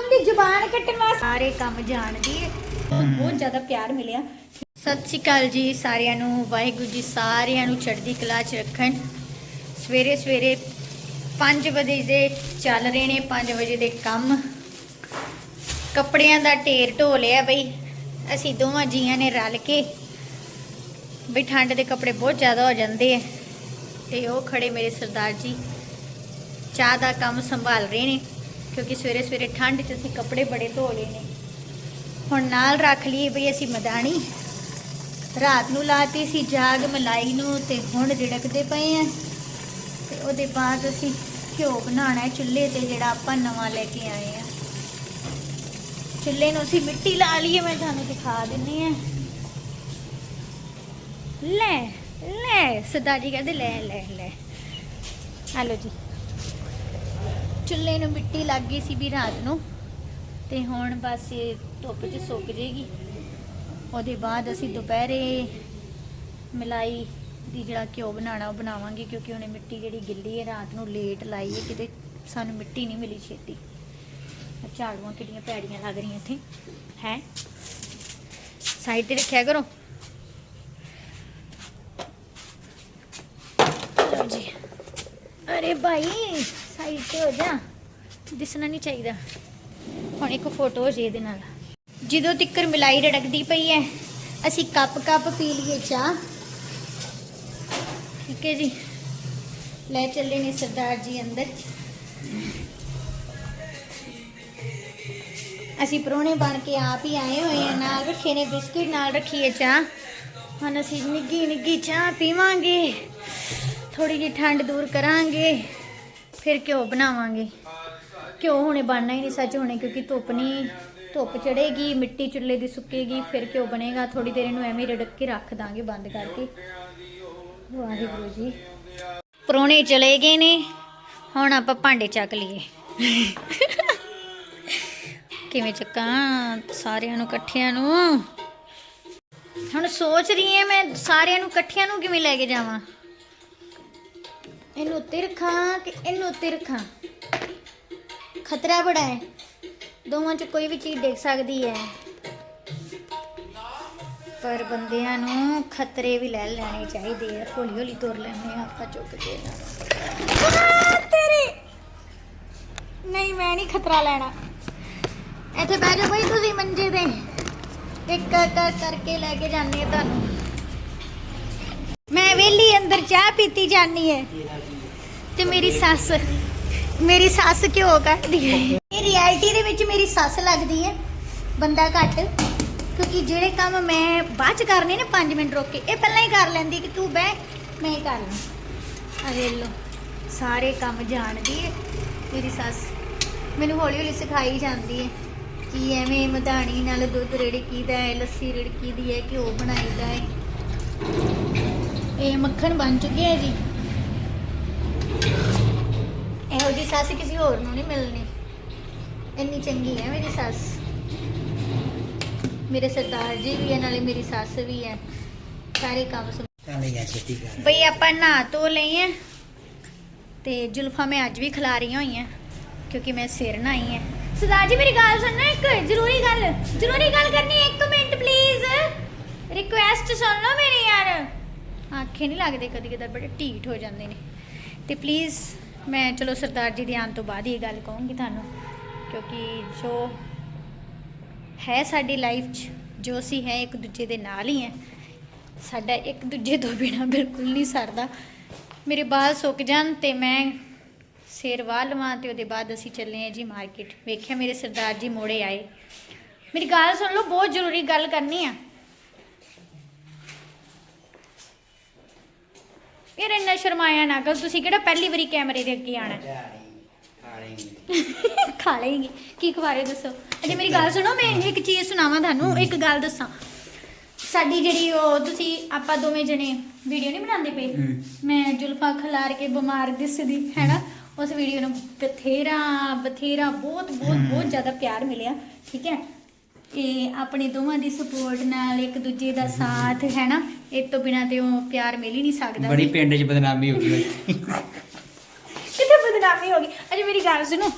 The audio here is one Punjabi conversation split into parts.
ਹੁਕਮ ਦੀ ਜ਼ੁਬਾਨ ਕੱਟਣ ਵਾਸਤੇ। ਸਾਰੇ ਕੰਮ ਜਾਣਦੀ ਹੈ ਬਹੁਤ ਜ਼ਿਆਦਾ ਪਿਆਰ ਮਿਲਿਆ। ਸਤਿ ਸ਼੍ਰੀ ਅਕਾਲ ਜੀ ਸਾਰਿਆਂ ਨੂੰ। ਵਾਹਿਗੁਰੂ ਜੀ ਸਾਰਿਆਂ ਨੂੰ ਚੜ੍ਹਦੀ ਕਲਾ 'ਚ ਰੱਖਣ। ਸਵੇਰੇ ਸਵੇਰੇ 5 ਵਜੇ ਦੇ ਚੱਲ ਰਹੇ ਨੇ 5 ਵਜੇ ਦੇ ਕੰਮ। ਕੱਪੜਿਆਂ ਦਾ ਢੇਰ ਢੋ ਲਿਆ ਬਈ। ਅਸੀਂ ਦੋਵਾਂ ਜੀਆਂ ਨੇ ਰਲ ਕੇ ਬਈ ਠੰਡ ਦੇ ਕੱਪੜੇ ਬਹੁਤ ਜ਼ਿਆਦਾ ਹੋ ਜਾਂਦੇ ਆ। ਤੇ ਉਹ ਖੜੇ ਮੇਰੇ ਸਰਦਾਰ ਜੀ। ਚਾਹ ਦਾ ਕੰਮ ਸੰਭਾਲ ਰਹੇ ਨੇ। ਕਿਉਂਕਿ ਸਵੇਰੇ ਸਵੇਰੇ ਠੰਡ 'ਚ ਅਸੀਂ ਕੱਪੜੇ ਬੜੇ ਧੋ ਲਏ ਨੇ। ਹੁਣ ਨਾਲ ਰੱਖ ਲਈਏ ਬਈ ਅਸੀਂ ਮਦਾਨੀ ਰਾਤ ਨੂੰ ਲਾਤੀ ਸੀ ਜਾਗ ਮਲਾਈ ਨੂੰ ਤੇ ਹੁਣ ਰਿੜਕਦੇ ਪਏ ਆ। ਤੇ ਉਹਦੇ ਬਾਅਦ ਅਸੀਂ ਘਿਓ ਬਣਾਉਣਾ ਹੈ ਚੁੱਲ੍ਹੇ ਤੇ ਜਿਹੜਾ ਆਪਾਂ ਨਵਾਂ ਲੈ ਕੇ ਆਏ ਆ। ਚੁੱਲ੍ਹੇ ਨੂੰ ਅਸੀਂ ਮਿੱਟੀ ਲਾ ਲਈਏ, ਮੈਂ ਤੁਹਾਨੂੰ ਦਿਖਾ ਦਿੰਨੀ ਆ ਲੈ ਲੈ ਸਦਾ ਜੀ ਕਹਿੰਦੇ ਲੈ ਲੈ ਲੈ। ਹਲੋ ਜੀ। ਚੁੱਲ੍ਹੇ ਨੂੰ ਮਿੱਟੀ ਲੱਗ ਗਈ ਸੀ ਵੀ ਰਾਤ ਨੂੰ। ਤੇ ਹੁਣ ਬਸ ਇਹ ਧੁੱਪ 'ਚ ਸੁੱਕ ਜੇਗੀ। ਉਹਦੇ ਬਾਅਦ ਅਸੀਂ ਦੁਪਹਿਰੇ ਮਲਾਈ ਦੀ ਜਿਹੜਾ ਘਿਓ ਬਣਾਉਣਾ, ਉਹ ਬਣਾਵਾਂਗੇ ਕਿਉਂਕਿ ਉਹਨੇ ਮਿੱਟੀ ਜਿਹੜੀ ਗਿੱਲੀ ਹੈ, ਰਾਤ ਨੂੰ ਲੇਟ ਲਾਈ ਹੈ, ਕਿਤੇ ਸਾਨੂੰ ਮਿੱਟੀ ਨਹੀਂ ਮਿਲੀ ਛੇਤੀ। ਝਾੜੂਆਂ ਕਿੰਨੀਆਂ ਪੈੜੀਆਂ ਲੱਗ ਰਹੀਆਂ ਇੱਥੇ। ਹੈ? ਸਾਈਡ ਤੇ ਰੱਖਿਆ ਕਰੋ। ਲਓ ਜੀ। ਅਰੇ ਭਾਈ! ਸਾਈਡ ਤੇ ਹੋ ਜਾ। ਦਿਸਣਾ ਨਹੀਂ ਚਾਹੀਦਾ। ਹੁਣ ਇੱਕ ਫੋਟੋ ਹੋ ਜੇ ਇਹਦੇ ਨਾਲ। ਜਦੋਂ ਤਿੱਕਰ ਮਿਲਾਈ ਰੜਕਦੀ ਪਈ ਹੈ ਅਸੀਂ ਕੱਪ ਕੱਪ ਪੀ ਲਈਏ ਚਾਹ। ਠੀਕ ਹੈ ਜੀ। ਲੈ ਚੱਲੇ ਨੇ ਸਰਦਾਰ ਜੀ ਅੰਦਰ। ਅਸੀਂ ਪਰੋਣੇ ਬਣ ਕੇ ਆਪ ਹੀ ਆਏ ਹੋਏ ਆ, ਨਾਲ ਰੱਖੇ ਨੇ ਬਿਸਕਿਟ, ਨਾਲ ਰੱਖੀਏ ਚਾਹ। ਹੁਣ ਅਸੀਂ ਨਿੱਗੀ ਨਿੱਗੀ ਚਾਹ ਪੀਵਾਂਗੇ। ਥੋੜੀ ਜਿਹੀ ਠੰਡ ਦੂਰ ਕਰਾਂਗੇ। ਫਿਰ ਘਿਓ ਬਣਾਵਾਂਗੇ। ਘਿਓ ਹੁਣੇ ਬਣਨਾ ਹੀ ਨਹੀਂ, ਸੱਚ ਹੁਣੇ, ਕਿਉਂਕਿ ਧੁੱਪ ਨਹੀਂ, ਧੁੱਪ ਚੜੇਗੀ ਮਿੱਟੀ ਚੁੱਲ੍ਹੇ ਦੀ ਸੁੱਕੇਗੀ, ਫਿਰ ਘਿਓ ਬਣੇਗਾ। ਥੋੜੀ ਦੇਰ ਇਹਨੂੰ ਐਵੇਂ ਹੀ ਕੇ ਰੱਖ ਦਾਂਗੇ ਬੰਦ ਕਰਕੇ। ਵਾਹਿਗੁਰੂ ਜੀ। ਪਰੋਣੇ ਚਲੇ ਗਏ ਨੇ, ਹੁਣ ਆਪਾਂ ਭਾਂਡੇ ਚੱਕ ਲਈਏ। ਕਿਵੇਂ ਚੱਕਾਂ ਸਾਰਿਆਂ ਨੂੰ, ਇਕੱਠਿਆਂ ਨੂੰ? ਹੁਣ ਸੋਚ ਰਹੀ ਹਾਂ ਮੈਂ, ਸਾਰਿਆਂ ਨੂੰ, ਇਕੱਠਿਆਂ ਨੂੰ ਕਿਵੇਂ ਲੈ ਕੇ ਜਾਵਾਂ? ਇਹਨੂੰ ਉੱਤੇ ਰੱਖਾਂ ਕਿ ਇਹਨੂੰ ਉੱਤੇ ਰੱਖਾਂ ਖਤਰਾ ਬੜਾ ਹੈ। ਦੋਵਾਂ ਚ ਕੋਈ ਵੀ ਚੀਜ਼ ਦੇਖ ਸਕਦੀ ਹੈ। ਪਰ ਬੰਦਿਆਂ ਨੂੰ ਖਤਰੇ ਵੀ ਲੈ ਲੈਣੇ ਚਾਹੀਦੇ ਆ। ਹੌਲੀ ਹੌਲੀ ਤੁਰ ਲੈਣੇ ਆਪਾਂ ਚੁੱਕ ਕੇ। ਆਹ, ਨਹੀਂ ਮੈਂ ਨਹੀਂ ਖਤਰਾ ਲੈਣਾ। ਇੱਥੇ ਬਹਿ ਜਾਓ ਬਈ ਤੁਸੀਂ ਮੰਜੇ ਤੇ। ਇੱਕ ਇੱਕ ਕਰਕੇ ਲੈ ਕੇ ਜਾਂਦੇ ਆ ਤੁਹਾਨੂੰ। ਮੈਂ ਵੇਲੀ ਅੰਦਰ ਚਾਹ ਪੀਤੀ ਜਾਨੀ ਹੈ। ਤੇ ਮੇਰੀ ਸੱਸ ਮੇਰੀ ਸੱਸ ਕਿਉਂ ਕੱਢਦੀ ਹੈ? ਇਹ ਰਿਐਲਿਟੀ ਦੇ ਵਿੱਚ ਮੇਰੀ ਸੱਸ ਲੱਗਦੀ ਹੈ, ਬੰਦਾ ਘੱਟ, ਕਿਉਂਕਿ ਜਿਹੜੇ ਕੰਮ ਮੈਂ ਬਾਅਦ ਚ ਕਰਨੇ ਨੇ 5 ਮਿੰਟ ਰੁਕ ਕੇ, ਇਹ ਪਹਿਲਾਂ ਹੀ ਕਰ ਲੈਂਦੀ ਕਿ ਤੂੰ ਬਹਿ, ਮੈਂ ਹੀ ਕਰ ਲਾਂ ਅਰੇ ਲੋ ਸਾਰੇ ਕੰਮ ਜਾਣਦੀ ਹੈ ਮੇਰੀ ਸੱਸ। ਮੈਨੂੰ ਹੌਲੀ ਹੌਲੀ ਸਿਖਾਈ ਜਾਂਦੀ ਹੈ ਕਿ ਐਵੇਂ ਮਧਾਣੀ ਨਾਲ ਦੁੱਧ ਰਿੜਕੀਦਾ ਹੈ, ਲੱਸੀ ਰਿੜਕੀਦੀ ਹੈ, ਘਿਓ ਬਣਾਈਦਾ ਹੈ। ਇਹ ਮੱਖਣ ਬਣ ਚੁੱਕਿਆ ਹੈ ਜੀ। ਜੀ ਸੱਸ ਕਿਸੇ ਹੋਰ ਨੂੰ ਨਹੀਂ ਮਿਲਣੀ। ਇੰਨੀ ਚੰਗੀ ਹੈ ਮੇਰੀ ਸੱਸ। ਮੇਰੇ ਸਰਦਾਰ ਜੀ ਵੀ ਹੈ ਨਾਲੇ ਮੇਰੀ ਸੱਸ ਵੀ ਹੈ। ਸਾਰੇ ਕੰਮ ਸਮ ਚੱਲ ਯਾਰ ਛੇਤੀ ਕਰ। ਬਈ ਆਪਾਂ ਨਹਾ ਧੋ ਲਈ ਹੈ ਤੇ ਜੁਲਫਾਂ ਮੈਂ ਅੱਜ ਵੀ ਖਿਲਾਰੀਆਂ ਹੋਈਆਂ ਕਿਉਂਕਿ ਮੈਂ ਸਿਰ ਨਹਾਈ ਹੈ। ਸਰਦਾਰ ਜੀ ਮੇਰੀ ਗੱਲ ਸੁਣਨਾ ਇੱਕ ਜ਼ਰੂਰੀ ਗੱਲ ਜ਼ਰੂਰੀ ਗੱਲ ਕਰਨੀ ਹੈ, ਇੱਕ ਮਿੰਟ ਪਲੀਜ਼ ਰਿਕੁਐਸਟ ਸੁਣ ਲਓ ਮੇਰੀ ਯਾਰ। ਆਖੇ ਨਹੀਂ ਲੱਗਦੇ ਕਦੀ ਕਦਾਰ ਬੜੇ ਢੀਠ ਹੋ ਜਾਂਦੇ ਨੇ। ਤੇ ਪਲੀਜ਼ ਮੈਂ ਚਲੋ ਸਰਦਾਰ ਜੀ ਦੇ ਆਉਣ ਤੋਂ ਬਾਅਦ ਹੀ ਇਹ ਗੱਲ ਕਹੂੰਗੀ ਤੁਹਾਨੂੰ, ਕਿਉਂਕਿ ਜੋ ਹੈ ਸਾਡੀ ਲਾਈਫ 'ਚ, ਜੋ ਅਸੀਂ ਹੈ ਇੱਕ ਦੂਜੇ ਦੇ ਨਾਲ ਹੀ ਹੈ, ਸਾਡਾ ਇੱਕ ਦੂਜੇ ਤੋਂ ਬਿਨਾ ਬਿਲਕੁਲ ਨਹੀਂ ਸਰਦਾ। ਮੇਰੇ ਬਾਲ ਸੁੱਕ ਜਾਣ ਤੇ ਮੈਂ ਸਿਰ ਵਾਹ ਲਵਾਂ ਤੇ ਉਹਦੇ ਬਾਅਦ ਅਸੀਂ ਚੱਲੇ ਆ ਜੀ ਮਾਰਕੀਟ ਵੇਖਿਆ ਮੇਰੇ ਸਰਦਾਰ ਜੀ ਮੋੜੇ ਆਏ। ਮੇਰੀ ਗੱਲ ਸੁਣ ਲਓ, ਬਹੁਤ ਜ਼ਰੂਰੀ ਗੱਲ ਕਰਨੀ ਆ। ਯਾਰ ਇੰਨਾ ਸ਼ਰਮਾਇਆ ਨਾ ਕਰ ਤੁਸੀਂ ਕਿਹੜਾ ਪਹਿਲੀ ਵਾਰੀ ਕੈਮਰੇ ਦੇ ਅੱਗੇ ਆਣਾ ਖਾ ਲਏਗੀ ਕੀ ਖਵਾਰੇ ਦੱਸੋ? ਅਜੇ ਮੇਰੀ ਗੱਲ ਸੁਣੋ ਮੈਂ ਇੱਕ ਚੀਜ਼ ਸੁਣਾਵਾਂ ਤੁਹਾਨੂੰ ਇੱਕ ਗੱਲ ਦੱਸਾਂ। ਸਾਡੀ ਜਿਹੜੀ ਉਹ ਤੁਸੀਂ ਆਪਾਂ ਦੋਵੇਂ ਜਣੇ ਵੀਡੀਓ ਨਹੀਂ ਬਣਾਉਂਦੇ ਪਏ। ਮੈਂ ਜੁਲਫਾ ਖਲਾਰ ਕੇ ਬਿਮਾਰ ਦਿਸਦੀ ਹੈਨਾ? ਉਸ ਵੀਡੀਓ ਨੂੰ ਬਥੇਰਾ ਬਥੇਰਾ ਬਹੁਤ ਬਹੁਤ ਬਹੁਤ ਜ਼ਿਆਦਾ ਪਿਆਰ ਮਿਲਿਆ ਠੀਕ ਹੈ? ਇਹ ਆਪਣੇ ਦੋਵਾਂ ਦੀ ਸਪੋਰਟ ਨਾਲ ਇੱਕ ਦੂਜੇ ਦਾ ਸਾਥ ਹੈਨਾ? ਇਹ ਤੋਂ ਬਿਨਾ ਤੇ ਉਹ ਪਿਆਰ ਮਿਲ ਹੀ ਨਹੀਂ ਸਕਦਾ ਬੜੀ ਸੀ। ਪਿੰਡ 'ਚ ਬਦਨਾਮੀ ਹੋ ਗਈ ਹੋਈ ਕਿਤੇ ਬਦਨਾਮੀ ਹੋ ਗਈ? ਅਜੇ ਮੇਰੀ ਗੱਲ ਸੁਣੋ।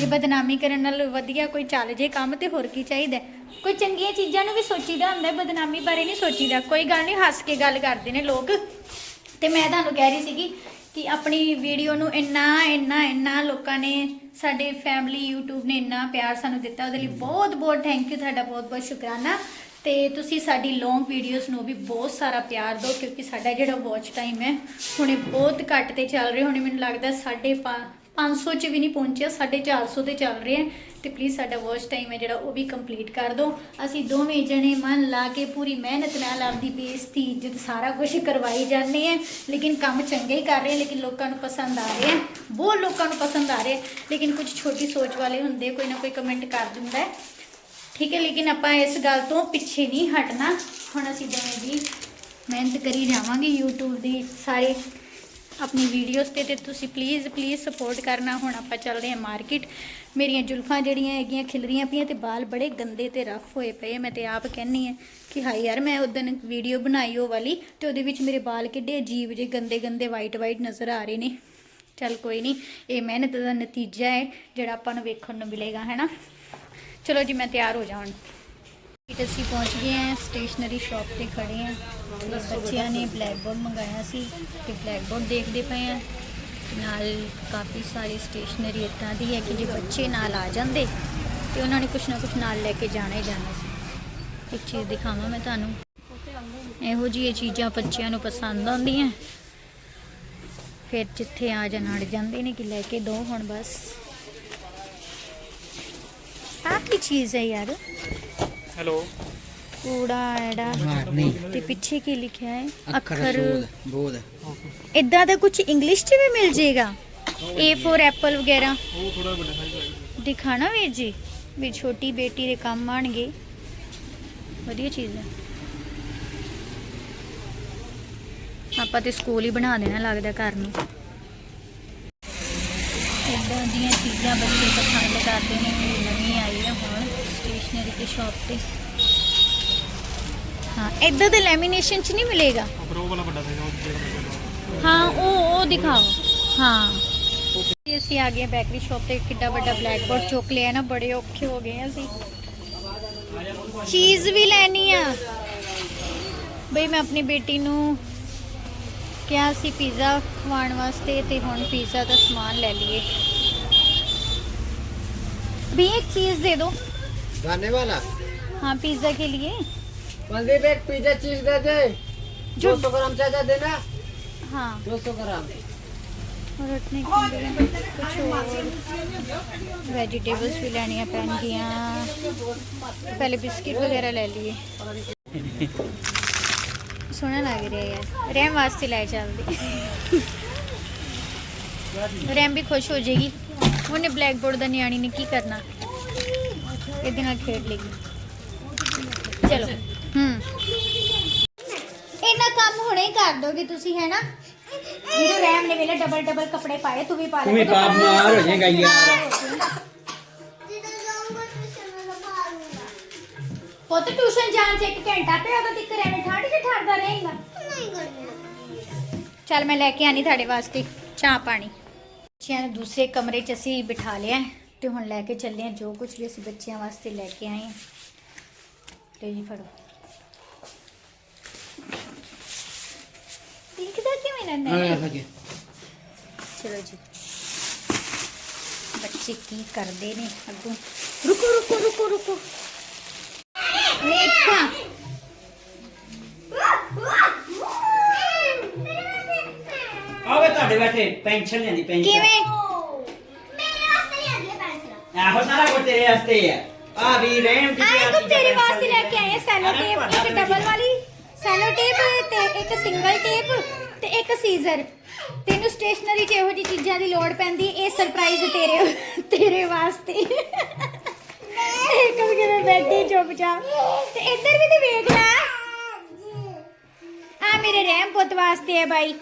ਇਹ ਬਦਨਾਮੀ ਕਰਨ ਨਾਲ ਵਧੀਆ ਕੋਈ ਚੱਲ ਜੇ ਕੰਮ ਤੇ ਹੋਰ ਕੀ ਚਾਹੀਦਾ? ਹੈ? ਕੋਈ ਚੰਗੀਆਂ ਚੀਜ਼ਾਂ ਨੂੰ ਵੀ ਸੋਚੀਦਾ ਹੁੰਦਾ ਹੈ, ਬਦਨਾਮੀ ਬਾਰੇ ਨਹੀਂ ਸੋਚੀਦਾ। ਕੋਈ ਗੱਲ ਨਹੀਂ ਹੱਸ ਕੇ ਗੱਲ ਕਰਦੇ ਨੇ ਲੋਕ। ਤੇ ਮੈਂ ਤੁਹਾਨੂੰ ਕਹਿ ਰਹੀ ਸੀਗੀ ਕਿ ਆਪਣੀ ਵੀਡੀਓ ਨੂੰ ਇੰਨਾ ਇੰਨਾ ਇੰਨਾ ਲੋਕਾਂ ਨੇ ਸਾਡੇ ਫੈਮਿਲੀ YouTube ਨੇ ਇੰਨਾ ਪਿਆਰ ਸਾਨੂੰ ਦਿੱਤਾ, ਉਹਦੇ ਲਈ ਬਹੁਤ ਬਹੁਤ ਥੈਂਕ ਯੂ ਤੁਹਾਡਾ ਬਹੁਤ ਬਹੁਤ ਸ਼ੁਕਰਾਨਾ। ਤੇ ਤੁਸੀਂ ਸਾਡੀ ਲੌਂਗ ਵੀਡੀਓਜ਼ ਨੂੰ ਵੀ ਬਹੁਤ ਸਾਰਾ ਪਿਆਰ ਦਿਓ, ਕਿਉਂਕਿ ਸਾਡਾ ਜਿਹੜਾ ਵਾਚ ਟਾਈਮ ਹੈ, ਹੁਣੇ ਬਹੁਤ ਘੱਟ ਤੇ ਚੱਲ ਰਿਹਾ। ਹੁਣੇ ਮੈਨੂੰ ਲੱਗਦਾ ਸਾਢੇ ਪੰ- 500 ਚ ਵੀ ਨਹੀਂ ਪਹੁੰਚਿਆ 450 ਤੇ ਚੱਲ ਰਿਹਾ। ਤੇ ਪਲੀਜ਼ ਸਾਡਾ ਵਾਚ ਟਾਈਮ ਹੈ ਜਿਹੜਾ ਉਹ ਵੀ ਕੰਪਲੀਟ ਕਰ ਦਿਓ। ਅਸੀਂ ਦੋਵੇਂ ਜਣੇ ਮਨ ਲਾ ਕੇ ਪੂਰੀ ਮਿਹਨਤ ਨਾਲ ਆਪਦੀ ਬੇਇੱਜ਼ਤੀ ਇੱਜ਼ਤ ਸਾਰਾ ਕੁਝ ਕਰਵਾਈ ਜਾਂਦੇ ਆ ਲੇਕਿਨ ਕੰਮ ਚੰਗੇ ਹੀ ਕਰ ਰਹੇ, ਲੇਕਿਨ ਲੋਕਾਂ ਨੂੰ ਪਸੰਦ ਆ ਰਹੇ ਆ। ਬਹੁਤ ਲੋਕਾਂ ਨੂੰ ਪਸੰਦ ਆ ਰਹੇ ਲੇਕਿਨ ਕੁਝ ਛੋਟੀ ਸੋਚ ਵਾਲੇ ਹੁੰਦੇ, ਕੋਈ ਨਾ ਕੋਈ ਕਮੈਂਟ ਕਰ ਦਿੰਦਾ ਠੀਕ ਹੈ, ਲੇਕਿਨ ਆਪਾਂ ਇਸ ਗੱਲ ਤੋਂ ਪਿੱਛੇ ਨਹੀਂ ਹਟਣਾ। ਹੁਣ ਅਸੀਂ ਦੋਵੇਂ ਜੀ ਮਿਹਨਤ ਕਰੀ ਜਾਵਾਂਗੇ YouTube ਦੀ ਸਾਰੇ। ਆਪਣੀ ਵੀਡੀਓਜ਼ ਤੇ ਤੇ ਤੁਸੀਂ ਪਲੀਜ਼ ਪਲੀਜ਼ ਸਪੋਰਟ ਕਰਨਾ। ਹੁਣ ਆਪਾਂ ਚੱਲਦੇ ਹਾਂ ਮਾਰਕੀਟ ਮੇਰੀਆਂ ਜੁਲਫਾਂ ਜਿਹੜੀਆਂ ਹੈਗੀਆਂ ਖਿਲਰੀਆਂ ਪਈਆਂ ਤੇ ਬਾਲ ਬੜੇ ਗੰਦੇ ਤੇ ਰਫ ਹੋਏ ਪਏ ਮੈਂ ਤੇ ਆਪ ਕਹਿੰਨੀ ਆ ਕਿ ਹਾਈ ਯਾਰ, ਮੈਂ ਉਦੋਂ ਵੀਡੀਓ ਬਣਾਈ ਉਹ ਵਾਲੀ ਤੇ ਉਹਦੇ ਵਿੱਚ ਮੇਰੇ ਬਾਲ ਕਿੱਡੇ ਅਜੀਬ ਜਿਹੇ ਗੰਦੇ ਗੰਦੇ ਵਾਈਟ ਵਾਈਟ ਨਜ਼ਰ ਆ ਰਹੇ ਨੇ। ਚੱਲ ਕੋਈ ਨਹੀਂ, ਇਹ ਮਿਹਨਤ ਦਾ ਨਤੀਜਾ ਹੈ ਜਿਹੜਾ ਆਪਾਂ ਨੂੰ ਵੇਖਣ ਨੂੰ ਮਿਲੇਗਾ, ਹੈਨਾ? ਚਲੋ ਜੀ, ਮੈਂ ਤਿਆਰ ਹੋ ਜਾਵਾਂ ਤੇ ਅਸੀਂ ਪਹੁੰਚ ਗਏ ਹਾਂ ਸਟੇਸ਼ਨਰੀ ਸ਼ਾਪ ਤੇ ਖੜੇ ਹਾਂ। ਤੇ ਬੱਚਿਆਂ ਨੇ ਬਲੈਕ ਬੋਰਡ ਮੰਗਾਇਆ ਸੀ ਤੇ ਬਲੈਕ ਬੋਰਡ ਦੇਖਦੇ ਪਏ ਆ ਨਾਲ ਕਾਫੀ ਸਾਰੀ ਸਟੇਸ਼ਨਰੀ ਇੱਦਾਂ ਦੀ ਹੈ ਕਿ ਜੇ ਬੱਚੇ ਨਾਲ ਆ ਜਾਂਦੇ ਤੇ ਉਹਨਾਂ ਨੇ ਕੁਛ ਨਾ ਕੁਛ ਨਾਲ ਲੈ ਕੇ ਜਾਣਾ ਹੀ ਜਾਣਾ ਸੀ। ਇੱਕ ਚੀਜ਼ ਦਿਖਾਵਾਂ ਮੈਂ ਤੁਹਾਨੂੰ। ਇਹੋ ਜਿਹੀ ਚੀਜ਼ਾਂ ਬੱਚਿਆਂ ਨੂੰ ਪਸੰਦ ਆਉਂਦੀਆਂ। ਫਿਰ ਜਿੱਥੇ ਆ ਜਾਣ ਅੜ ਜਾਂਦੇ ਨੇ ਕਿ ਲੈ ਕੇ ਦੋ ਹੁਣ ਬਸ। ਆਹ ਕੀ ਚੀਜ਼ ਹੈ ਯਾਰ? ਹੈਲੋ। ਕੂੜਾ ਐੜਾ ਮਾਰਨੀ ਤੇ ਪਿੱਛੇ ਕੀ ਲਿਖਿਆ ਹੈ? ਅੱਖਰ ਬੋਧ ਇਦਾਂ ਦਾ ਕੁਝ ਇੰਗਲਿਸ਼ 'ਚ ਵੀ ਮਿਲ ਜੇਗਾ? A4 ਐਪਲ ਵਗੈਰਾ। ਉਹ ਥੋੜਾ ਵੱਡਾ ਸਾਈਜ਼ ਹੈ ਦਿਖਾਣਾ ਵੀਰ ਜੀ ਵੀ ਛੋਟੀ ਬੇਟੀ ਦੇ ਕੰਮ ਆਣਗੇ। ਵਧੀਆ ਚੀਜ਼ ਹੈ ਆਪਾਂ ਤੇ ਸਕੂਲ ਹੀ ਬਣਾ ਦੇਣਾ ਲੱਗਦਾ ਘਰ ਨੂੰ। ਇਦਾਂ ਦੀਆਂ ਚੀਜ਼ਾਂ ਬੱਚੇ ਪਸੰਦ ਕਰਦੇ ਨੇ ਇਹ ਨਵੀਂ ਆਈ ਹੈ ਹੁਣ ਮੇਰੀ ਦੀ ਸ਼ਾਪ ਤੇ। ਹਾਂ ਇਦਾਂ ਦੇ ਲੈਮੀਨੇਸ਼ਨ 'ਚ ਨਹੀਂ ਮਿਲੇਗਾ? ਉਹ ਵਾਲਾ ਵੱਡਾ ਸੀਗਾ ਉਹ ਹਾਂ ਉਹ ਉਹ ਦਿਖਾਓ। ਹਾਂ। ਜੀ ਅਸੀਂ ਆ ਗਏ ਬੇਕਰੀ ਸ਼ਾਪ ਤੇ ਕਿੱਡਾ ਵੱਡਾ ਬਲੈਕਬੋਰਡ ਚੁੱਕ ਲਿਆ ਨਾ ਬੜੇ ਔਖੇ ਹੋ ਗਏ ਅਸੀਂ। ਚੀਜ਼ ਵੀ ਲੈਣੀ ਆ। ਬਈ ਮੈਂ ਆਪਣੀ ਬੇਟੀ ਨੂੰ ਕਿਹਾ ਸੀ ਪੀਜ਼ਾ ਖਵਾਉਣ ਵਾਸਤੇ ਤੇ ਹੁਣ ਪੀਜ਼ਾ ਦਾ ਸਮਾਨ ਲੈ ਲਈਏ। ਵੀ ਇੱਕ ਚੀਜ਼ ਦੇ ਦਿਓ। गाने वाला हाँ पिज्जा के लिए कुलदीप एक पिज्जा चीज दे दे जो- 200 ग्राम चाचा देना हाँ 200 ग्राम और रखने के लिए कुछ और वेजिटेबल्स भी ਲੈਣੀਆਂ ਪੈਣਗੀਆਂ ਪਹਿਲੇ ਬਿਸਕਿਟ ਵਗੈਰਾ ਲੈ ਲਈਏ ਸੋਹਣਾ ਲੱਗ ਰਿਹਾ ਯਾਰ ਰੈਮ ਵਾਸਤੇ ਲੈ ਚੱਲਦੀ ਰੈਮ ਵੀ ਖੁਸ਼ ਹੋ ਜਾਏਗੀ ਉਹਨੇ ਬਲੈਕ ਬੋਰਡ ਦਾ ਨਿਆਣੀ ਨੇ ਕੀ ਕਰਨਾ ਇਹਦੇ ਨਾਲ ਖੇਡ ਲੇਗੀ ਚਲੋ। ਹੂੰ। ਇਹਨਾਂ ਕੰਮ ਹੁਣੇ ਕਰ ਦੋਗੇ ਤੁਸੀਂ ਰੈਮ ਨੇ ਵੇਲੇ ਡਬਲ ਡਬਲ ਕੱਪੜੇ ਪਾਏ ਤੂੰ ਵੀ ਪਾ ਲੈ। ਤੂੰ ਵੀ ਪਾ ਬਿਮਾਰ ਹੋ ਜਾਏਗਾ ਯਾਰ। ਪੁੱਤ ਟਿਊਸ਼ਨ ਜਾਣ ਚ ਇੱਕ ਘੰਟਾ ਤੇ ਉਦੋਂ ਤੱਕ ਐਵੇਂ ਠੰਡ ਚ ਠਰਦਾ ਰਹੇਗਾ। ਚੱਲ ਮੈਂ ਲੈ ਕੇ ਆਣੀ ਤੁਹਾਡੇ ਵਾਸਤੇ ਚਾਹ ਪਾਣੀ। ਬੱਚਿਆਂ ਨੂੰ ਦੂਸਰੇ ਕਮਰੇ 'ਚ ਅਸੀਂ ਬਿਠਾ ਲਿਆ। ਹੈ ਤੇ ਹੁਣ ਲੈ ਕੇ ਚੱਲੇ ਹਾਂ ਜੋ ਕੁਝ ਵੀ ਅਸੀਂ ਬੱਚਿਆਂ ਵਾਸਤੇ ਲੈ ਕੇ ਆਏ ਤੇ ਜੀ ਫੜੋ। ਦਿਖਦਾ ਕਿਵੇਂ ਨਾ ਆ? ਨਹੀਂ ਚਲੋ ਜੀ। ਬੱਚੇ ਕੀ ਕਰਦੇ ਨੇ ਅੱਗੋਂ? ਰੁਕੋ ਰੁਕੋ ਰੁਕੋ ਰੁਕੋ। ਵੇਖਾਂ ਆਵੇ ਤੁਹਾਡੇ ਬੈਠੇ ਪੈਨਸ਼ਨ ਲੈਂਦੀ ਪੈਨਸ਼ਨ। ਕਿਵੇਂ? ਆਹੋ ਸਾਰਾ ਕੁਝ ਤੇਰੇ ਵਾਸਤੇ ਆ। ਵੀ ਰਹਿਣ ਦੀ ਆਏ ਤੂੰ ਤੇਰੇ ਵਾਸਤੇ ਲੈ ਕੇ ਆਏ ਸੈਲੋ ਟੇਪ ਇੱਕ ਡਬਲ ਵਾਲੀ ਸੈਲੋ ਟੇਪ ਤੇ ਇੱਕ ਸਿੰਗਲ ਟੇਪ ਤੇ ਇੱਕ ਸੀਜ਼ਰ ਤੈਨੂੰ ਸਟੇਸ਼ਨਰੀ 'ਚ ਇਹੋ ਜਿਹੀ ਚੀਜ਼ਾਂ ਦੀ ਲੋੜ ਪੈਂਦੀ ਇਹ ਸਰਪ੍ਰਾਈਜ਼ ਤੇਰੇ ਤੇਰੇ ਵਾਸਤੇ। ਇੱਕ ਵੀ ਕਿਵੇਂ ਬੈਠੀ ਚੁੱਪ ਚਾਪ ਤੇ ਇੱਧਰ ਵੀ ਤੇ ਵੇਖ ਲੈ। ਆ ਮੇਰੇ ਰਹਿਮ ਪੁੱਤ ਵਾਸਤੇ ਹੈ ਬਾਈ।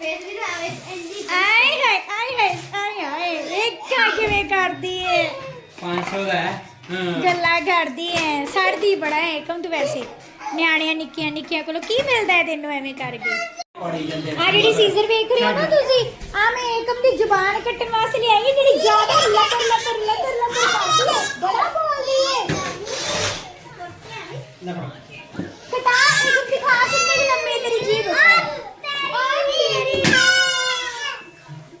ਆਏ ਹਾਏ ਆਏ ਹਾਏ ਆਏ ਹਾਏ ਵੇਖਾ ਕਿਵੇਂ ਕਰਦੀ ਏ। 500 ਦਾ ਹੈ ਹਾਂ। ਗੱਲਾਂ ਕਰਦੀ ਐ ਸੜਦੀ ਬੜਾ ਹੈ ਕਮ ਤੂੰ ਵੈਸੇ? ਨਿਆਣਿਆਂ ਨਿੱਕੀਆਂ ਨਿੱਕੀਆਂ ਕੋਲੋਂ ਕੀ ਮਿਲਦਾ ਹੈ ਤੈਨੂੰ ਐਵੇਂ ਕਰਕੇ? ਪੜੀ ਜਾਂਦੇ ਆ ਜਿਹੜੀ ਸੀਜ਼ਰ ਵੇਖ ਰਹੇ ਹੋ ਨਾ ਤੁਸੀਂ ਆ ਮੈਂ ਏਕਮ ਦੀ ਜ਼ੁਬਾਨ ਕੱਟਣ ਵਾਸਤੇ ਲਿਆਈ ਹੈ ਜਿਹੜੀ ਜ਼ਿਆਦਾ ਲਤਰ ਲਤਰ ਲਤਰ ਲਤਰ ਕਰਦੀ ਹੈ ਬੜਾ ਬੋਲਦੀ ਹੈ ਲਗੋ ਕਟਾ ਏਕਮ ਦਿਖਾ ਕਿੰਨੇ ਕੁ ਲੰਮੇ ਤੇਰੀ ਜੀਭ ਓਏ ਮੇਰੀ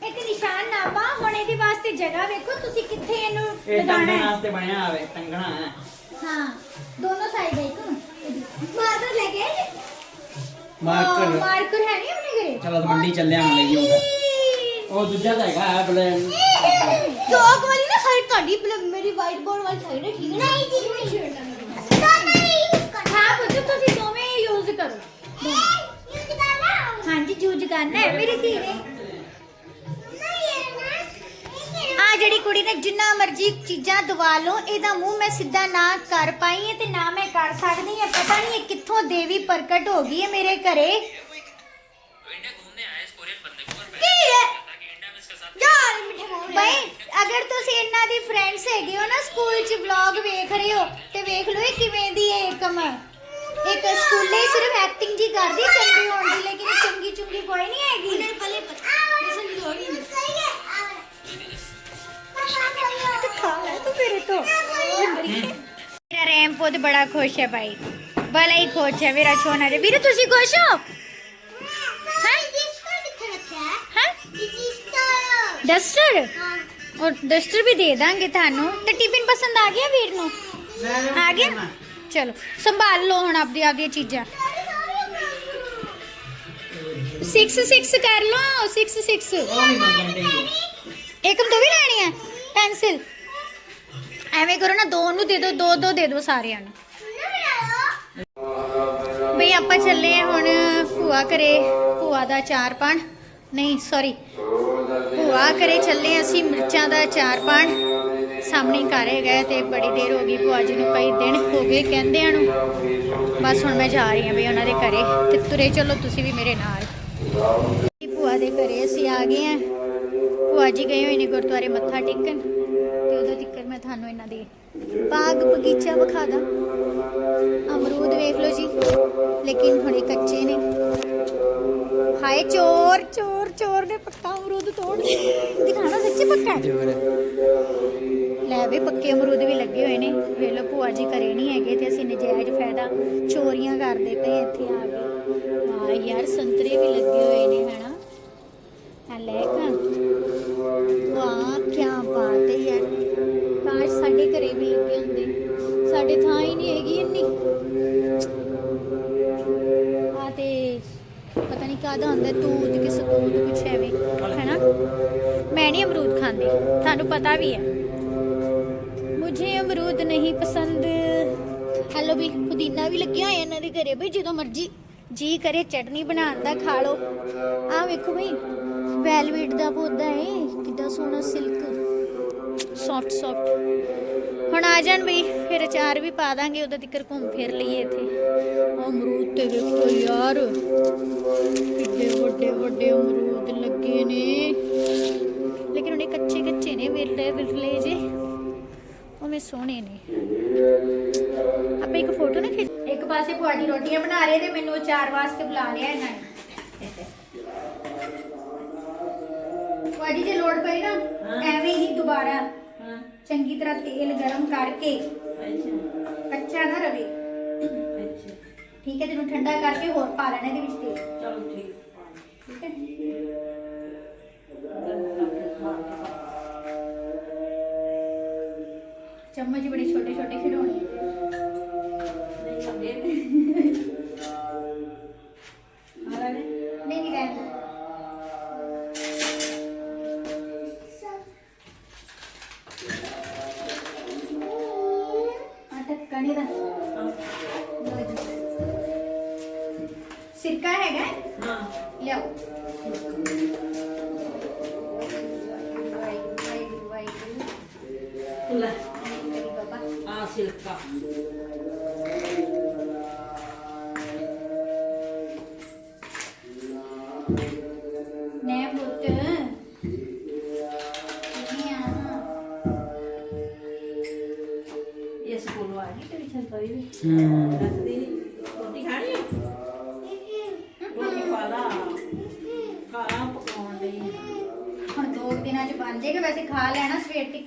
ਇੱਕ ਨਿਸ਼ਾਨ ਨਾ ਪਾ ਹੁਣ ਇਹਦੇ ਵਾਸਤੇ ਜਗ੍ਹਾ ਵੇਖੋ ਤੁਸੀਂ ਕਿੱਥੇ ਇਹਨੂੰ ਇਹ ਟੰਗਣ ਵਾਸਤੇ ਬਣਿਆ ਆਵੇ ਟੰਗਣਾ ਹੈ। ਹਾਂ ਦੋਨੋਂ ਸਾਈਡ ਹੈ ਇੱਕ। ਮਾਰਕਰ ਲੈ ਕੇ ਆਏ ਮਾਰਕਰ। ਮਾਰਕਰ ਹੈ ਨਹੀਂ ਆਪਣੇ ਘਰੇ? ਚਲੋ ਮੰਡੀ ਚੱਲਿਆ ਮੈਂ ਲਈ ਆਉਂਗਾ ਉਹ ਦੂਜਾ ਤਾਂ ਹੈਗਾ ਹੈ ਬਲੈਨ। ਚੌਕ ਵਾਲੀ ਨਾ ਸਾਈਡ ਤੁਹਾਡੀ ਮਤਲਬ ਮੇਰੀ ਵਾਈਟ ਬੋਰਡ ਵਾਲੀ ਸਾਈਡ ਹੈ ਠੀਕ ਹੈ ਨਹੀਂ ਜੀ ਹਾਂ ਪੁੱਤ ਤੁਸੀਂ ਦੋਵੇਂ ਯੂਜ਼ ਕਰੋ। ਹਾਂਜੀ ਯੂਜ਼ ਕਰਨਾ ਹੈ ਮੇਰੀ ਧੀ ਨੇ। ਜਿਹੜੀ ਕੁੜੀ ਨੇ ਜਿੰਨਾ ਮਰਜ਼ੀ ਚੀਜ਼ਾਂ ਦਵਾ ਲਓ, ਇਹਦਾ ਮੂੰਹ ਮੈਂ ਸਿੱਧਾ ਨਾ ਕਰ ਪਾਈ ਹੈ ਤੇ ਨਾ ਮੈਂ ਕਰ ਸਕਦੀ ਹਾਂ। ਪਤਾ ਨਹੀਂ ਇਹ ਕਿੱਥੋਂ ਦੇਵੀ ਪ੍ਰਗਟ ਹੋ ਗਈ ਹੈ ਮੇਰੇ ਘਰੇ। ਕੀ ਹੈ? ਯਾਰ ਮਿੱਠੇ ਮੋਹ ਅਗਰ ਤੁਸੀਂ ਇਹਨਾਂ ਦੀ ਫਰੈਂਡਸ ਹੈਗੇ ਹੋ ਨਾ ਸਕੂਲ 'ਚ ਵਲੌਗ ਵੇਖ ਰਹੇ ਹੋ, ਤੇ ਵੇਖ ਲਓ ਇਹ ਕਿਵੇਂ ਦੀ ਹੈ ਏਕਮ ਇੱਕ ਸਕੂਲੇ ਸਿਰਫ ਐਕਟਿੰਗ ਜੀ ਕਰਦੀ, ਚੰਗੀ ਹੋਣ ਦੀ, ਲੇਕਿਨ ਚੰਗੀ ਚੁੰਗੀ ਕੋਈ ਨਹੀਂ ਹੈਗੀ। ਮੈਨੂੰ ਪਹਿਲੇ ਪਤਾ ਨਹੀਂ। ਸਹੀ ਤੂੰ ਮੇਰੇ ਤੋਂ ਮੇਰਾ ਰੈਮ ਪੁੱਤ ਬੜਾ ਖੁਸ਼ ਹੈ ਭਾਈ ਬੜਾ ਹੀ ਖੁਸ਼ ਹੈ ਮੇਰਾ ਛੋਨਾ ਜੇ ਵੀਰ ਤੁਸੀਂ ਖੁਸ਼ ਹੋ ਹਾਂ ਜਿਸ ਕੋ ਕਿੱਥੇ ਰੱਖਿਆ ਹੈ ਹਾਂ ਜਿਸ ਤੋਂ ਡਸਟਰ ਔਰ ਡਸਟਰ ਵੀ ਦੇ ਦਾਂਗੇ ਤੁਹਾਨੂੰ ਤੇ ਟਿਫਿਨ ਪਸੰਦ ਆ ਗਿਆ ਵੀਰ ਨੂੰ ਆ ਗਿਆ ਚਲੋ ਸੰਭਾਲ ਲਓ ਹੁਣ ਆਪਦੀ ਆਪਦੀਆਂ ਚੀਜ਼ਾਂ 6 6 ਕਰ ਲਓ 6 6 ਉਹ ਵੀ ਮੰਗਣ ਦੇ ਏਕਮ ਤੋਂ ਵੀ ਲੈਣੀ ਹੈ ਪੈਨਸਿਲ ਐਵੇਂ ਕਰੋ ਨਾ, ਦੋ ਨੂੰ ਦੇ ਦਿਓ, ਦੋ ਦੋ ਦੇ ਦਿਓ ਸਾਰਿਆਂ ਨੂੰ। ਬਈ ਆਪਾਂ ਚੱਲੇ ਹਾਂ ਹੁਣ ਭੂਆ ਘਰੇ, ਭੂਆ ਦਾ ਚਾਰ ਪਾਣ। ਨਹੀਂ ਸੌਰੀ ਭੂਆ ਘਰੇ ਚੱਲੇ ਅਸੀਂ, ਮਿਰਚਾਂ ਦਾ ਚਾਰ ਪਾਣ। ਸਾਹਮਣੇ ਘਰ ਹੈਗਾ ਤੇ ਬੜੀ ਦੇਰ ਹੋ ਗਈ ਭੂਆ ਜੀ ਨੂੰ ਕਈ ਦਿਨ ਹੋ ਗਏ ਕਹਿੰਦਿਆਂ ਨੂੰ। ਬਸ ਹੁਣ ਮੈਂ ਜਾ ਰਹੀ ਹਾਂ ਬਈ ਉਹਨਾਂ ਦੇ ਘਰੇ। ਤੇ ਤੁਰੇ ਚਲੋ, ਤੁਸੀਂ ਵੀ ਮੇਰੇ ਨਾਲ। ਭੂਆ ਦੇ ਘਰੇ ਅਸੀਂ ਆ ਗਏ ਹਾਂ। ਭੂਆ ਜੀ ਗਏ ਹੋਏ ਨੇ ਗੁਰਦੁਆਰੇ ਮੱਥਾ ਟੇਕਣ। ਉਦੋਂ ਤੱਕ ਮੈਂ ਤੁਹਾਨੂੰ ਇਹਨਾਂ ਦੇ ਬਾਗ ਬਗੀਚਾ ਵਿਖਾ ਦਾਂ। ਅਮਰੂਦ ਵੇਖ ਲਓ ਜੀ ਲੇਕਿਨ ਥੋੜੇ ਕੱਚੇ ਨੇ। ਹਾਏ ਚੋਰ ਚੋਰ ਚੋਰ ਨੇ ਪੱਕਾ ਅਮਰੂਦ ਤੋੜ ਲਿਆ। ਦਿਖਾਣਾ ਸੱਚੀ ਪੱਕਾ ਹੈ? ਲੈ ਵੇ ਪੱਕੇ ਅਮਰੂਦ ਵੀ ਲੱਗੇ ਹੋਏ ਨੇ। ਵੇਖ ਲਓ ਭੂਆ ਜੀ ਘਰੇ ਨਹੀਂ ਹੈਗੇ ਤੇ ਅਸੀਂ ਨਜਾਇਜ਼ ਫਾਇਦਾ ਚੋਰੀਆਂ ਕਰਦੇ ਪਏ ਇੱਥੇ ਆ ਕੇ। ਵਾਹ ਯਾਰ ਸੰਤਰੇ ਵੀ ਲੱਗੇ ਹੋਏ ਨੇ ਹਨਾ? ਆ ਲੈ ਕਾ ਵਾਹ ਕੀ ਬਾਤ ਹੈ। ਸਾਡੇ ਥਾਂ ਹੀ ਨਹੀਂ ਹੈਗੀ ਇੰਨੀ। ਆ ਤੇ ਪਤਾ ਨਹੀਂ ਕਾਹਦਾ ਹੁੰਦਾ, ਤੂਤ ਕਿ ਸਤੂਤ ਕੁਛ ਐਵੇਂ ਹੈਨਾ? ਮੈਂ ਨਹੀਂ ਅਮਰੂਦ ਖਾਂਦੀ, ਤੁਹਾਨੂੰ ਪਤਾ ਵੀ ਹੈ। ਮੁਝੇ ਅਮਰੂਦ ਨਹੀਂ ਪਸੰਦ। ਹੈਲੋ ਵੀ, ਪੁਦੀਨਾ ਵੀ ਲੱਗਿਆ ਹੋਇਆ ਇਹਨਾਂ ਦੇ ਘਰੇ ਬਈ, ਜਦੋਂ ਮਰਜ਼ੀ ਜੀ ਕਰੇ, ਚਟਨੀ ਬਣਾਉਣ ਦਾ ਖਾ ਲਓ। ਆਹ ਵੇਖੋ ਬਈ, ਵੈਲਵੇਟ ਦਾ ਪੌਦਾ ਹੈ, ਕਿੱਡਾ ਸੋਹਣਾ ਸਿਲਕ ਸੌਫਟ ਸੌਫਟ ਹੁਣ ਆ ਜਾਣ ਬਈ ਫਿਰ ਅਚਾਰ ਵੀ ਪਾ ਦਾਂਗੇ ਉਦੋਂ ਤੱਕ ਘੁੰਮ ਫਿਰ ਲਈਏ ਇੱਥੇ। ਉਹ ਅਮਰੂਦ ਤੇ ਵੇਖੋ ਯਾਰ ਕਿੱਡੇ ਵੱਡੇ ਵੱਡੇ ਅਮਰੂਦ ਲੱਗੇ ਨੇ। ਲੇਕਿਨ ਉਹਨੇ ਕੱਚੇ ਕੱਚੇ ਨੇ ਵਿਰਲੇ ਵਿਰਲੇ ਜੇ। ਉਵੇਂ ਸੋਹਣੇ ਨੇ। ਆਪਾਂ ਇੱਕ ਫੋਟੋ ਨਾ ਖਿੱਚ ਇੱਕ ਪਾਸੇ ਪੁਆੜੀ ਰੋਟੀਆਂ ਬਣਾ ਰਹੇ ਤੇ ਮੈਨੂੰ ਅਚਾਰ ਵਾਸਤੇ ਬੁਲਾ ਲਿਆ ਇਹਨਾਂ ਨੇ। ਪੁਆੜੀ ਜੇ ਲੋੜ ਪਈ ਨਾ ਐਵੇਂ ਹੀ ਦੁਬਾਰਾ ਚੰਗੀ ਤਰ੍ਹਾਂ ਤੇਲ ਗਰਮ ਕਰਕੇ ਕੱਚਾ ਨਾ ਰਵੇ। ਠੀਕ ਹੈ ਤੈਨੂੰ ਠੰਡਾ ਕਰਕੇ ਹੋਰ ਪਾ ਲੈਣਾ ਇਹਦੇ ਵਿੱਚ ਤੇਲ। ਚਲੋ ਠੀਕ। ਠੀਕ ਹੈ। ਚਮਚ ਬੜੇ ਛੋਟੇ ਛੋਟੇ ਖਿਡੌਣੇ।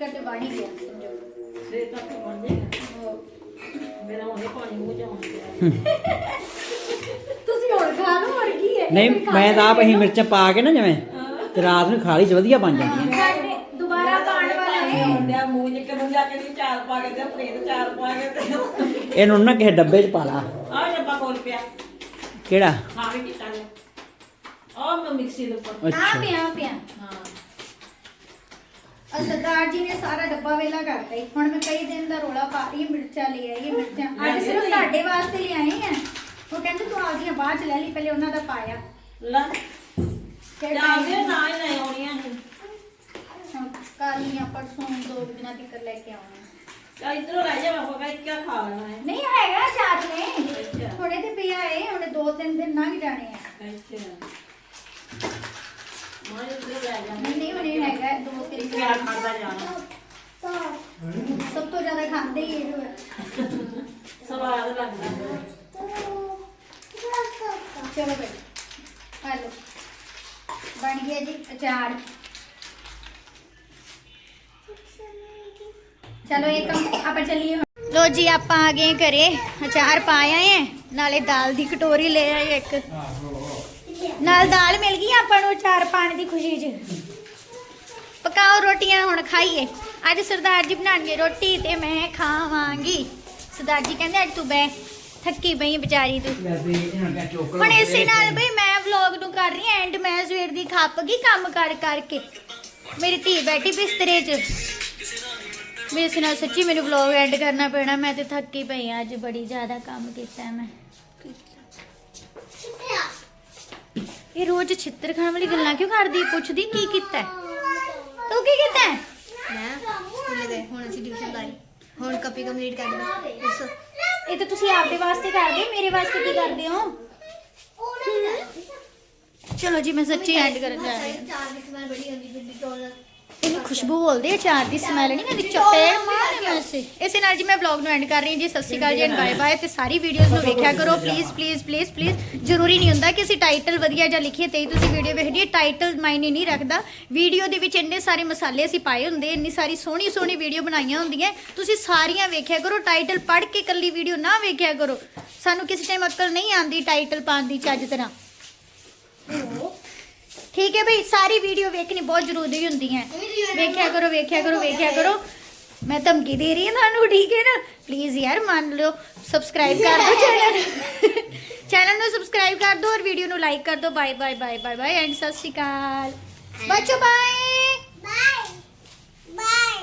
ਸਵੇਰ ਤੱਕ ਜਾਏਗਾ ਮੇਰਾ ਪਾਣੀ ਮੂੰਹ ਤੁਸੀਂ ਹੈ? ਨਹੀਂ ਮੈਂ ਤਾਂ ਆਪ ਅਸੀਂ ਮਿਰਚਾਂ ਪਾ ਕੇ ਨਾ ਜਿਵੇਂ ਤੇ ਰਾਤ ਨੂੰ ਖਾ ਲਈ ਚ ਵਧੀਆ ਬਣ ਜਾਂਦੀਆਂ ਸਾਡੇ ਦੁਬਾਰਾ ਪਾਣ ਵਾਲਾ ਹੈ। ਮੁੰਡਿਆ ਮੂੰਹ ਚ ਕਦੋਂ ਜਾ ਕੇ ਨਹੀਂ ਚਾਰ ਪਾ ਕੇ ਤੇ ਫਰੀਦ ਚਾਰ ਪਾ ਕੇ ਤੇ ਇਹਨੂੰ ਨਾ ਕਿਸੇ ਡੱਬੇ 'ਚ ਪਾ ਲਾ। ਆ ਡੱਬਾ ਕੋਲ ਪਿਆ। ਕਿਹੜਾ? ਹਾਂ ਵੀ ਕੀਤਾ ਨੇ। ਆ ਮੈਂ ਮਿਕਸੀ ਦੇ ਉੱਪਰ। ਆ ਅੱਛਾ ਪਿਆ ਪਿਆ। ਹਾਂ। ਸਰਦਾਰ ਜੀ ਨੇ ਸਾਰਾ ਡੱਬਾ ਵੇਲਾ ਕਰਤਾ ਈ ਹੁਣ ਮੈਂ ਕਈ ਦਿਨ ਦਾ ਰੋਲਾ ਪਾ ਰਹੀ ਹਾਂ ਮਿਰਚਾਂ ਲੈ ਆਈ ਹਾਂ ਮਿਰਚਾਂ। ਅੱਜ ਸਿਰਫ ਤੁਹਾਡੇ ਵਾਸਤੇ ਲਿਆਏ ਆ ਉਹ ਕਹਿੰਦੇ ਤੂੰ ਆਪਦੀਆਂ ਬਾਅਦ ਚ ਲੈ ਲਈ ਪਹਿਲੇ ਉਹਨਾਂ ਦਾ ਪਾਇਆ। ਲੈ। ਫਿਰ ਜਾ ਦੇ ਨਾ ਹੀ ਲੈ ਆਉਣੀਆਂ ਪਰਸੋਂ ਦੋ ਦਿਨਾਂ ਤੱਕ ਲੈ ਕੇ ਆਉਣਾ। ਚਾ ਇਧਰੋਂ ਲੈ ਜਾ ਮੈਂ ਹੋਗਾ ਕੀ ਖਾ ਲੈਣਾ ਹੈ। ਨਹੀਂ ਹੈਗਾ ਚਾਟ ਨੇ। ਥੋੜੇ ਤੇ ਪਿਆ ਏ ਹੁਣੇ ਦੋ ਤਿੰਨ ਦਿਨ ਲੰਘ ਜਾਣੇ ਆ। ਅੱਛਾ। ਨਹੀਂ ਨਹੀਂ ਹੁਣੇ ਹੈਗਾ ਦੋ ਤਿੰਨ ਕਿਆ ਦਿਨ ਖਾਂਦਾ ਜਾਣਾ। ਸਭ ਤੋਂ ਜ਼ਿਆਦਾ ਖਾਂਦੇ ਹੀ ਇਹ ਹੈ ਸਵਾਦ ਲੱਗਦਾ। ਚਲੋ ਬਈ ਹਲੋ ਬਣ ਗਿਆ ਜੀ ਅਚਾਰ। ਚਲੋ ਇਹ ਕੰਮ ਆਪਾਂ ਚੱਲੀਏ ਲੋ ਜੀ ਆਪਾਂ ਆ ਗਏ ਘਰੇ। ਅਚਾਰ ਪਾਇਆ ਹੈ ਨਾਲੇ ਦਾਲ ਦੀ ਕਟੋਰੀ ਲੈ ਆਏ ਇੱਕ। ਨਾਲ ਦਾਲ ਮਿਲ ਗਈ ਆਪਾਂ ਨੂੰ ਅਚਾਰ ਪਾਣ ਦੀ ਖੁਸ਼ੀ 'ਚ। ਪਕਾਓ ਰੋਟੀਆਂ ਹੁਣ ਖਾਈਏ। ਅੱਜ ਸਰਦਾਰ ਜੀ ਬਣਾਣਗੇ ਰੋਟੀ ਤੇ ਮੈਂ ਖਾਵਾਂਗੀ। ਸਰਦਾਰ ਜੀ ਕਹਿੰਦੇ ਅੱਜ ਤੂੰ ਬੈ ਥੱਕੀ ਪਈ ਵਿਚਾਰੀ ਤੂੰ। ਹੁਣ ਇਸੇ ਨਾਲ ਬਈ ਮੈਂ ਵਲੌਗ ਨੂੰ ਕਰ ਰਹੀ ਐਂਡ ਮੈਂ ਸਵੇਰ ਦੀ ਖੱਪ ਗਈ ਕੰਮ ਕਰ ਕਰਕੇ। ਮੇਰੀ ਧੀ ਬੈਠੀ ਬਿਸਤਰੇ 'ਚ। ਵੀ ਇਸ ਨਾਲ ਸੱਚੀ ਮੈਨੂੰ ਵਲੌਗ ਐਂਡ ਕਰਨਾ ਪੈਣਾ ਮੈਂ ਤੇ ਥੱਕੀ ਪਈ ਅੱਜ ਬੜੀ ਜ਼ਿਆਦਾ ਕੰਮ ਕੀਤਾ ਮੈਂ। ਇਹ ਰੋਜ਼ ਛਿੱਤਰ ਖਾਣ ਵਾਲੀ ਗੱਲਾਂ ਕਿਉਂ ਕਰਦੀ ਪੁੱਛਦੀ ਕੀ ਕੀਤਾ ਹੈ? ਤੂੰ ਕੀ ਕੀਤਾ ਹੈ? ਮੈਂ ਸਕੂਲੇ ਗਏ ਹੁਣ ਅਸੀਂ ਟਿਊਸ਼ਨ ਲਾਈ। ਹੁਣ ਕਾਪੀ ਕੰਪਲੀਟ ਕਰ ਦੋ ਦੱਸੋ। ਇਹ ਤਾਂ ਤੁਸੀਂ ਆਪਦੇ ਵਾਸਤੇ ਕਰਦੇ ਮੇਰੇ ਵਾਸਤੇ ਕੀ ਕਰਦੇ ਹੋ? ਚਲੋ ਜੀ ਮੈਂ ਸੱਚੀ ਐਂਡ ਕਰਨ ਜਾ ਰਹੀ ਹਾਂ। ਚਾਰ ਦੀ ਸਮੈਲ ਬੜੀ ਆਉਂਦੀ ਬਿੱਲੀ ਇਹਨੂੰ ਖੁਸ਼ਬੂ ਬੋਲਦੇ ਆ, ਚਾਰ ਦੀ ਸਮੈਲ ਨਹੀਂ ਆਉਂਦੀ ਚਪੇੜ ਮਾਰਨੇ ਵੈਸੇ ਇਸੇ ਨਾਲ ਜੀ ਮੈਂ ਵਲੌਗ ਨੂੰ ਐਂਡ ਕਰ ਰਹੀ ਹਾਂ ਜੀ, ਸਤਿ ਸ਼੍ਰੀ ਅਕਾਲ ਜੀ ਐਂਡ ਬਾਏ ਬਾਏ ਤੇ ਸਾਰੀ ਵੀਡੀਓਜ਼ ਨੂੰ ਵੇਖਿਆ ਕਰੋ ਪਲੀਜ਼ ਪਲੀਜ਼ ਪਲੀਜ਼ ਪਲੀਜ਼ ਜ਼ਰੂਰੀ ਨਹੀਂ ਹੁੰਦਾ ਕਿ ਅਸੀਂ ਟਾਈਟਲ ਵਧੀਆ ਜਾਂ ਲਿਖੀਏ, ਤੇ ਹੀ ਤੁਸੀਂ ਵੀਡੀਓ ਵੇਖਦੀ ਟਾਈਟਲ ਮਾਇਨੇ ਨਹੀਂ ਰੱਖਦਾ। ਵੀਡੀਓ ਦੇ ਵਿੱਚ ਇੰਨੇ ਸਾਰੇ ਮਸਾਲੇ ਅਸੀਂ ਪਾਏ ਹੁੰਦੇ ਇੰਨੀ ਸਾਰੀ ਸੋਹਣੀ ਸੋਹਣੀ ਵੀਡੀਓ ਬਣਾਈਆਂ ਹੁੰਦੀਆਂ। ਤੁਸੀਂ ਸਾਰੀਆਂ ਵੇਖਿਆ ਕਰੋ ਟਾਈਟਲ ਪੜ੍ਹ ਕੇ ਕੱਲੀ ਵੀਡੀਓ ਨਾ ਵੇਖਿਆ ਕਰੋ। ਸਾਨੂੰ ਕਿਸੇ ਟਾਈਮ ਅਕਲ ਨਹੀਂ ਆਉਂਦੀ ਟਾਈਟਲ ਪਾਉਣ ਦੀ, ਚੱਜ ਤਰ੍ਹਾਂ। ਠੀਕ ਹੈ ਭਈ ਸਾਰੀ ਵੀਡੀਓ ਵੇਖਣੀ ਬਹੁਤ ਜ਼ਰੂਰੀ ਹੁੰਦੀ ਹੈ। ਵੇਖਿਆ ਕਰੋ ਵੇਖਿਆ ਕਰੋ ਵੇਖਿਆ ਕਰੋ। ਮੈਂ ਧਮਕੀ ਦੇ ਰਹੀ ਹਾਂ ਤੁਹਾਨੂੰ ਠੀਕ ਹੈ ਨਾ? ਪਲੀਜ਼ ਯਾਰ ਮੰਨ ਲਿਓ ਸਬਸਕ੍ਰਾਈਬ ਕਰ ਦਿਓ ਚੈਨਲ ਚੈਨਲ ਨੂੰ ਸਬਸਕ੍ਰਾਈਬ ਕਰ ਦਿਓ ਔਰ ਵੀਡੀਓ ਨੂੰ ਲਾਈਕ ਕਰ ਦਿਓ। Bye bye bye bye bye and ਸਤਿ ਸ਼੍ਰੀ ਅਕਾਲ। ਬੱਚੋ ਬਾਏ ਬਾਏ